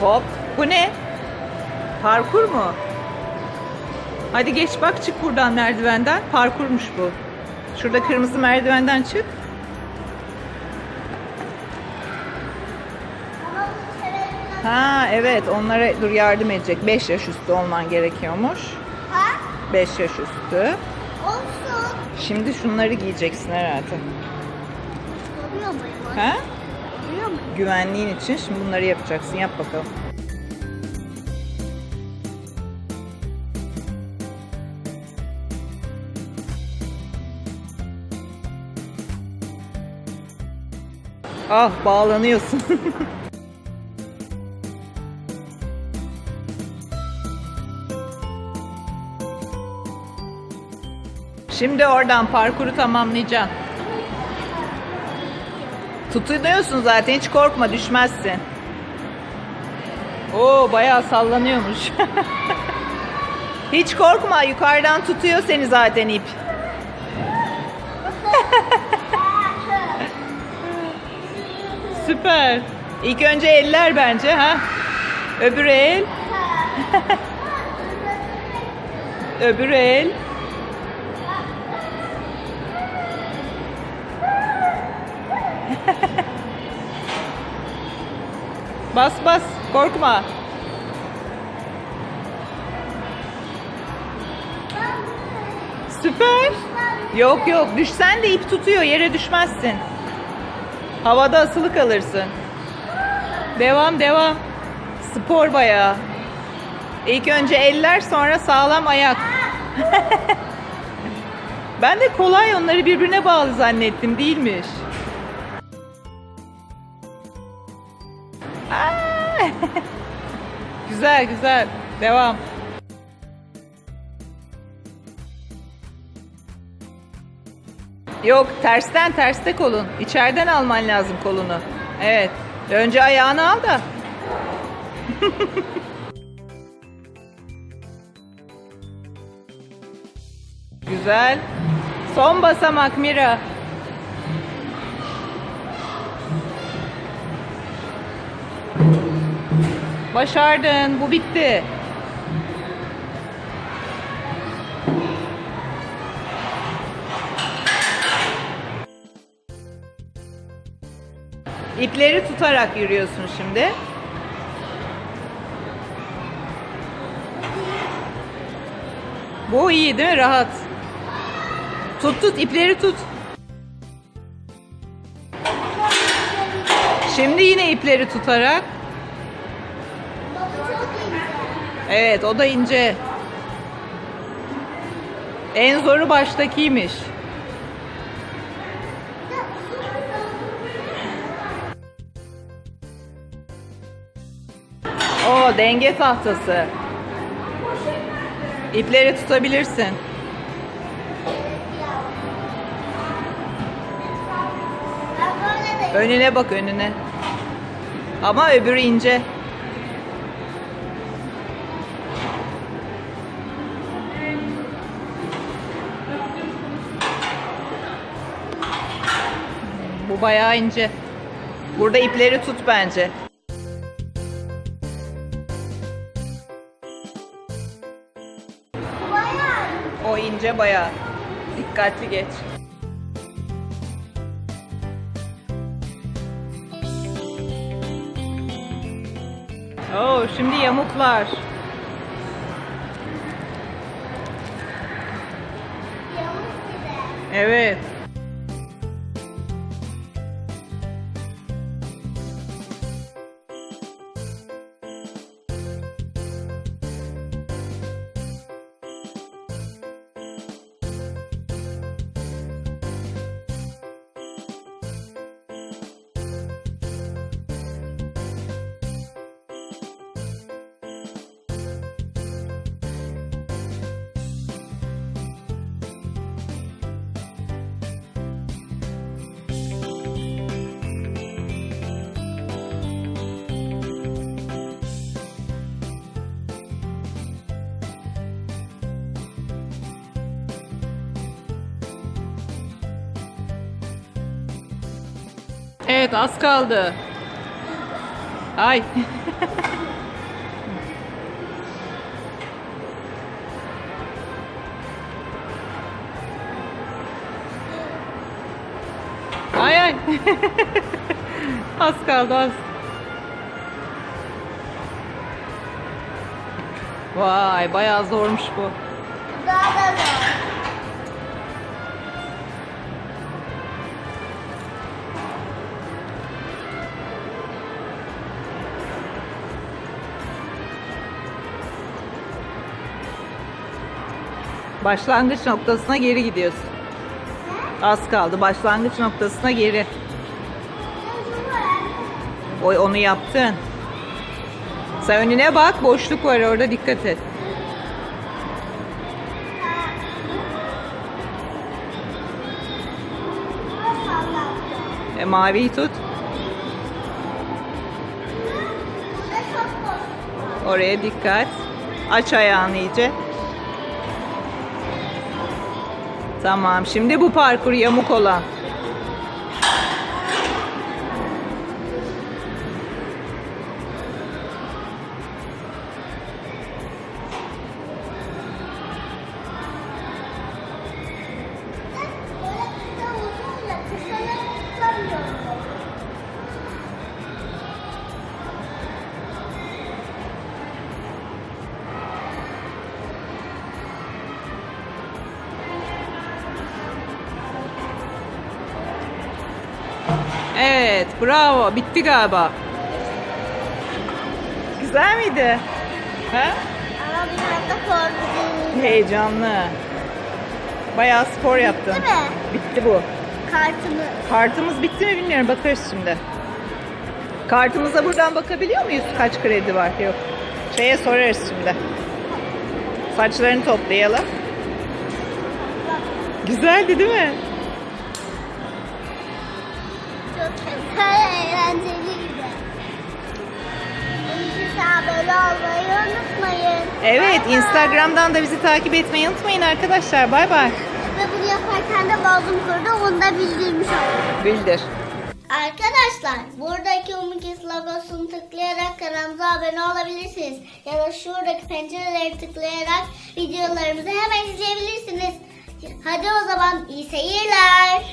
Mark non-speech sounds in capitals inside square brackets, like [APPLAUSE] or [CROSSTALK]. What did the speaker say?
Hop. Bu ne? Parkur mu? Hadi geç bak çık buradan merdivenden. Parkurmuş bu. Şurada kırmızı merdivenden çık. Ha evet onlara dur yardım edecek. 5 yaş üstü olman gerekiyormuş. Ha? 5 yaş üstü. Olsun. Şimdi şunları giyeceksin herhalde. Oluyor? Ha? Muyum? Güvenliğin için şimdi bunları yapacaksın. Yap bakalım. Ah bağlanıyorsun. [LAUGHS] Şimdi oradan parkuru tamamlayacaksın. Tutunuyorsun zaten hiç korkma düşmezsin. Oo bayağı sallanıyormuş. [LAUGHS] hiç korkma yukarıdan tutuyor seni zaten ip. [LAUGHS] Süper. İlk önce eller bence ha. Öbür el. [LAUGHS] Öbür el. Bas bas korkma. Süper. Yok yok düşsen de ip tutuyor yere düşmezsin. Havada asılı kalırsın. Devam devam. Spor bayağı. İlk önce eller sonra sağlam ayak. [LAUGHS] ben de kolay onları birbirine bağlı zannettim değilmiş. Güzel güzel. Devam. Yok tersten terste kolun. İçeriden alman lazım kolunu. Evet. Önce ayağını al da. [LAUGHS] Güzel. Son basamak Mira. Başardın. Bu bitti. İpleri tutarak yürüyorsun şimdi. Bu iyi değil mi? Rahat. Tut tut ipleri tut. Şimdi yine ipleri tutarak. Evet o da ince. En zoru baştakiymiş. O denge tahtası. İpleri tutabilirsin. Önüne bak önüne. Ama öbürü ince. Bu bayağı ince. Burada ipleri tut bence. O ince bayağı. Dikkatli geç. Oo, şimdi yamuklar. Evet. Evet az kaldı. Ay. [LAUGHS] ay ay. [LAUGHS] az kaldı az. Vay bayağı zormuş bu. Daha da. Başlangıç noktasına geri gidiyorsun. Az kaldı. Başlangıç noktasına geri. Oy onu yaptın. Sen önüne bak. Boşluk var orada. Dikkat et. E, maviyi tut. Oraya dikkat. Aç ayağını iyice. Tamam. Şimdi bu parkur yamuk olan. Evet. Bravo. Bitti galiba. Güzel miydi? Ha? Ama biraz da korkutucu. Heyecanlı. Bayağı spor yaptın. Bitti mi? Bitti bu. Kartımı. Kartımız bitti mi bilmiyorum. Bakarız şimdi. Kartımıza buradan bakabiliyor muyuz? Kaç kredi var? Yok. Şeye sorarız şimdi. Saçlarını toplayalım. Güzeldi değil mi? Güzel, eğlenceliydi. Lütfen abone olmayı unutmayın. Evet, bay. Instagram'dan da bizi takip etmeyi unutmayın arkadaşlar. Bay bay. Ve bunu yaparken de boğazım kurudu, onu da bildirmiş oldum. Bildir. Arkadaşlar buradaki Umikis logosunu tıklayarak kanalımıza abone olabilirsiniz. Ya da şuradaki pencereleri tıklayarak videolarımızı hemen izleyebilirsiniz. Hadi o zaman iyi seyirler.